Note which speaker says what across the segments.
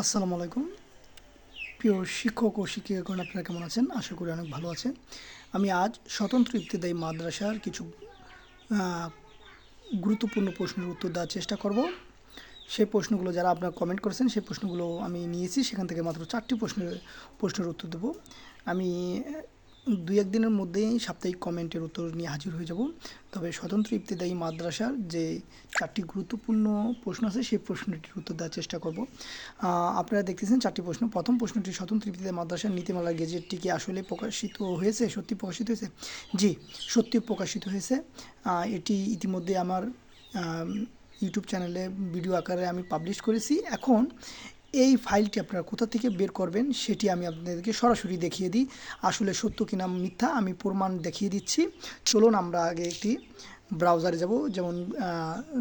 Speaker 1: আসসালামু আলাইকুম। প্রিয় শিক্ষক ও শিক্ষিকাগণ, আপনারা কেমন আছেন? আশা করি অনেক ভালো আছেন। আমি আজ স্বতন্ত্র ইফতেদায়ী মাদ্রাসার কিছু গুরুত্বপূর্ণ প্রশ্নের উত্তর দেওয়ার চেষ্টা করব। সেই প্রশ্নগুলো যারা আপনারা কমেন্ট করেছেন সেই প্রশ্নগুলো আমি নিয়েছি। সেখান থেকে মাত্র চারটি প্রশ্নের প্রশ্নের উত্তর দেবো। আমি দুই একদিনের মধ্যেই সাপ্তাহিক কমেন্টের উত্তর নিয়ে হাজির হয়ে যাব। তবে স্বতন্ত্র ইবতেদায়ী মাদ্রাসার যে চারটি গুরুত্বপূর্ণ প্রশ্ন আছে, সেই প্রশ্নটির উত্তর দেওয়ার চেষ্টা করব। আপনারা দেখতেছেন চারটি প্রশ্ন। প্রথম প্রশ্নটি, স্বতন্ত্র ইবতেদায়ী মাদ্রাসার নীতিমালার গেজেটটি কি আসলে প্রকাশিত হয়েছে? সত্যি প্রকাশিত হয়েছে? জি সত্যি প্রকাশিত হয়েছে। এটি ইতিমধ্যে আমার ইউটিউব চ্যানেলে ভিডিও আকারে আমি পাবলিশ করেছি। এখন এই ফাইলটি আপনারা কোথা থেকে বের করবেন সেটি আমি আপনাদেরকে সরাসরি দেখিয়ে দিই। আসলে সত্য কিনা মিথ্যা আমি প্রমাণ দেখিয়ে দিচ্ছি। চলুন আমরা আগে একটি ব্রাউজারে যাব। যেমন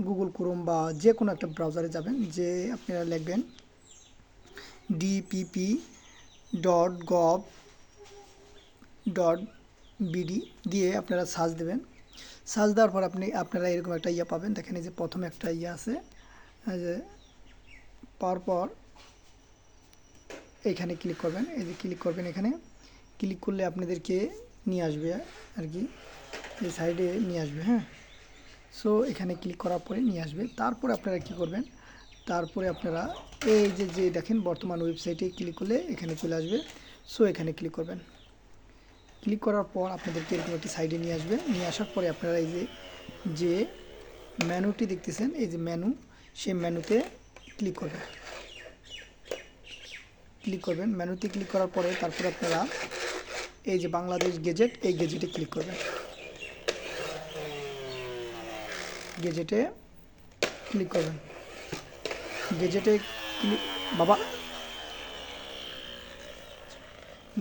Speaker 1: গুগল ক্রোম বা যে কোনো একটা ব্রাউজারে যাবেন, যে আপনারা লিখবেন DPP dot gov dot BD দিয়ে আপনারা সার্চ দেবেন। সার্চ দেওয়ার পর আপনি, আপনারা এরকম একটা ইয়ে পাবেন। দেখেন এই যে প্রথমে একটা ইয়ে আছে। এই এইখানে ক্লিক করবেন, এই যে ক্লিক করবেন এখানে। ক্লিক করলে আপনাদেরকে নিয়ে আসবে আর কি, এই সাইডে নিয়ে আসবে হ্যাঁ। সো এখানে ক্লিক করার পরে নিয়ে আসবে। তারপরে আপনারা কি করবেন, তারপরে আপনারা এই যে যে দেখেন বর্তমান ওয়েবসাইটে ক্লিক করলে এখানে চলে আসবে। সো এখানে ক্লিক করবেন। ক্লিক করার পর আপনাদেরকে এরকম একটি সাইডে নিয়ে আসবে। নিয়ে আসার পরে আপনারা এই যে যে মেনুটি দেখতেছেন, এই যে মেনু সেই মেনুতে ক্লিক করবেন। ক্লিক করবেন। মেনুতে ক্লিক করার পরে তারপরে আপনারা এই যে বাংলাদেশ গেজেট এই গেজেটে ক্লিক করবেন। গেজেটে ক্লিক করবেন। গেজেটে ক্লিক বাবা।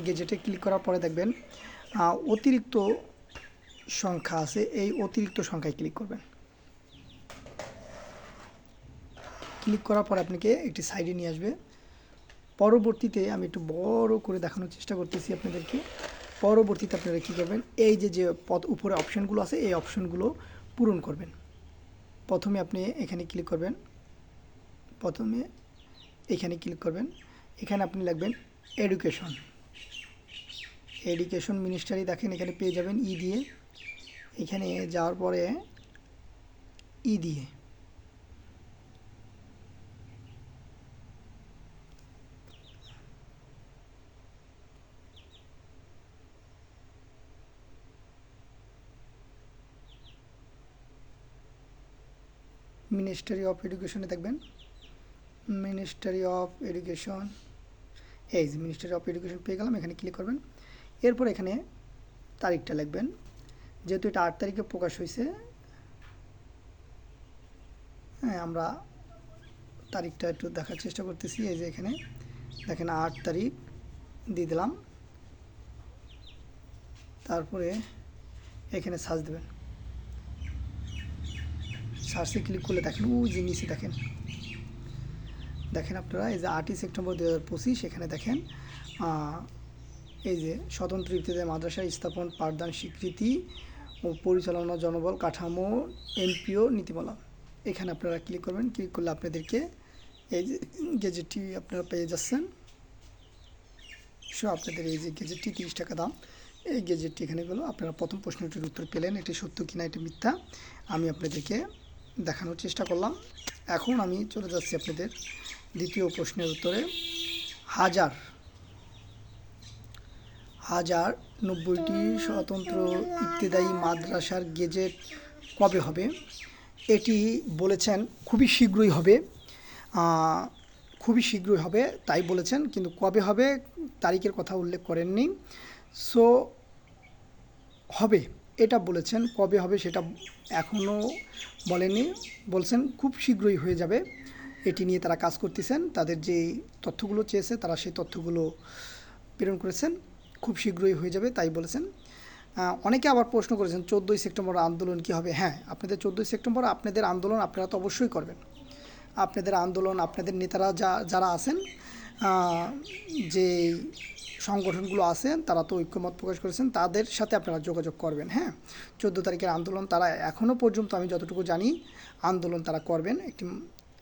Speaker 1: গেজেটে ক্লিক করার পরে দেখবেন অতিরিক্ত সংখ্যা আছে, এই অতিরিক্ত সংখ্যায় ক্লিক করবেন। ক্লিক করার পর আপনাকে একটি সাইডে নিয়ে আসবে। পরবর্তীতে আমি একটু বড় করে দেখানোর চেষ্টা করতেছি আপনাদেরকে। পরবর্তীতে আপনারা কী করবেন? এই যে যে পথ উপরে অপশানগুলো আছে, এই অপশানগুলো পূরণ করবেন। প্রথমে আপনি এখানে ক্লিক করবেন। প্রথমে এখানে ক্লিক করবেন। এখানে আপনি লিখবেন এডুকেশন। এডুকেশন মিনিস্টারি দেখেন, এখানে পেয়ে যাবেন ই দিয়ে। এখানে যাওয়ার পরে ই দিয়ে। মিনিস্ট্রি অফ এডুকেশনে দেখবেন মিনিস্ট্রি অফ এডুকেশন এই যে মিনিস্ট্রি অফ এডুকেশন পেয়ে গেলাম, এখানে ক্লিক করবেন। এরপর এখানে তারিখটা লিখবেন। যেহেতু এটা আট তারিখে প্রকাশ হয়েছে হ্যাঁ আমরা তারিখটা একটু দেখার চেষ্টা করতেছি। এই যে এখানে দেখেন আট তারিখ দিয়ে দিলাম। তারপরে এখানে সার্চ দেবেন। সার্চে ক্লিক করলে দেখেন, ও যে নিচে দেখেন। দেখেন আপনারা, এই যে আটই সেপ্টেম্বর দু হাজার পঁচিশ, এখানে দেখেন এই যে স্বতন্ত্র ইবতেদায়ী মাদ্রাসা স্থাপন, পাঠদান স্বীকৃতি ও পরিচালনা জনবল কাঠামো এমপিও নীতিমালা। এখানে আপনারা ক্লিক করবেন ক্লিক করলে আপনাদেরকে এই যে গেজেটটি আপনারা পেয়ে যাচ্ছেন। সো আপনাদের এই যে গেজেটটি তিরিশ টাকা দাম। এই গেজেটটি এখানে গেলো, আপনারা প্রথম প্রশ্নটির উত্তর পেলেন, এটি সত্য কিনা, এটি মিথ্যা। আমি আপনাদেরকে দেখানোর চেষ্টা করলাম। এখন আমি চলে যাচ্ছি আপনাদের দ্বিতীয় প্রশ্নের উত্তরে। হাজার হাজার নব্বইটি স্বতন্ত্র ইবতেদায়ী মাদ্রাসার গেজেট কবে হবে? এটি বলেছেন খুবই শীঘ্রই হবে। খুবই শীঘ্রই হবে, তাই বলেছেন, কিন্তু কবে হবে তারিখের কথা উল্লেখ করেননি। সো, হবে। এটা বলেছেন, কবে হবে সেটা এখনও বলেনি বলছেন, খুব শীঘ্রই হয়ে যাবে। এটি নিয়ে তারা কাজ করতেছেন। তাদের যে তথ্যগুলো চেয়েছে, তারা সেই তথ্যগুলো প্রেরণ করেছেন। খুব শীঘ্রই হয়ে যাবে তাই বলেছেন। অনেকে আবার প্রশ্ন করেছেন, চোদ্দোই সেপ্টেম্বর আন্দোলন কি হবে? হ্যাঁ আপনাদের চোদ্দোই সেপ্টেম্বর আপনাদের আন্দোলন আপনারা তো অবশ্যই করবেন। আপনাদের আন্দোলন, আপনাদের নেতারা যা, যারা আছেন যে সংগঠনগুলো আছেন, তারা তো ঐক্যমত প্রকাশ করেছেন, তাদের সাথে আপনারা যোগাযোগ করবেন হ্যাঁ? চোদ্দ তারিখের আন্দোলন তারা এখনও পর্যন্ত আমি যতটুকু জানি, আন্দোলন তারা করবেন, একটি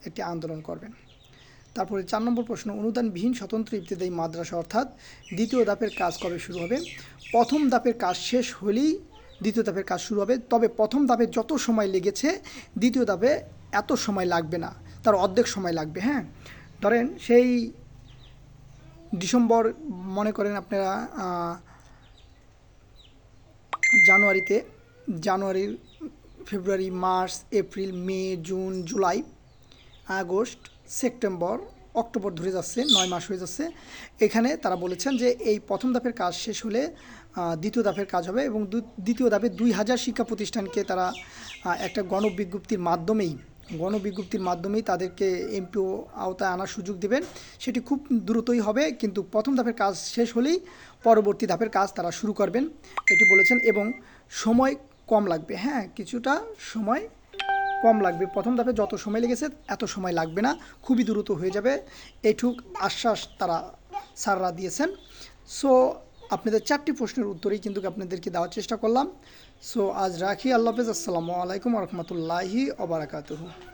Speaker 1: একটি আন্দোলন করবেন। তারপরে চার নম্বর প্রশ্ন, অনুদানবিহীন স্বতন্ত্র ইবতেদায়ী মাদ্রাসা অর্থাৎ দ্বিতীয় ধাপের কাজ কবে শুরু হবে? প্রথম ধাপের কাজ শেষ হলেই দ্বিতীয় ধাপের কাজ শুরু হবে, তবে প্রথম ধাপে যত সময় লেগেছে, দ্বিতীয় ধাপে এত সময় লাগবে না, তার অর্ধেক সময় লাগবে হ্যাঁ? ধরেন সেই ডিসেম্বর মনে করেন আপনারা জানুয়ারিতে January February, March, April, May, June, July, August, September, October ধরে যাচ্ছে, নয় মাস হয়ে যাচ্ছে। এখানে তারা বলেছেন যে এই প্রথম ধাপের কাজ শেষ হলে দ্বিতীয় ধাপের কাজ হবে এবং দ্বিতীয় ধাপে দুই হাজার শিক্ষা প্রতিষ্ঠানকে তারা একটা গণবিজ্ঞপ্তির মাধ্যমেই গণবিজ্ঞপ্তির মাধ্যমেই তাদেরকে এমপিও আওতায় আনার সুযোগ দেবেন। সেটি খুব দ্রুতই হবে, কিন্তু প্রথম ধাপের কাজ শেষ হলেই পরবর্তী ধাপের কাজ তারা শুরু করবেন, এটি বলেছেন, এবং সময় কম লাগবে। হ্যাঁ কিছুটা সময় কম লাগবে। প্রথম ধাপে যত সময় লেগেছে, এত সময় লাগবে না, খুবই দ্রুত হয়ে যাবে। এইটুক আশ্বাস তারা, স্যাররা দিয়েছেন। সো আপনাদের চারটি প্রশ্নের উত্তরেই কিন্তু আপনাদেরকে দেওয়ার চেষ্টা করলাম। সো আজ রাখি। আল্লাহ হাফেজ। আসসালামু আলাইকুম রহমতুল্লাহি অবরাকাতুহু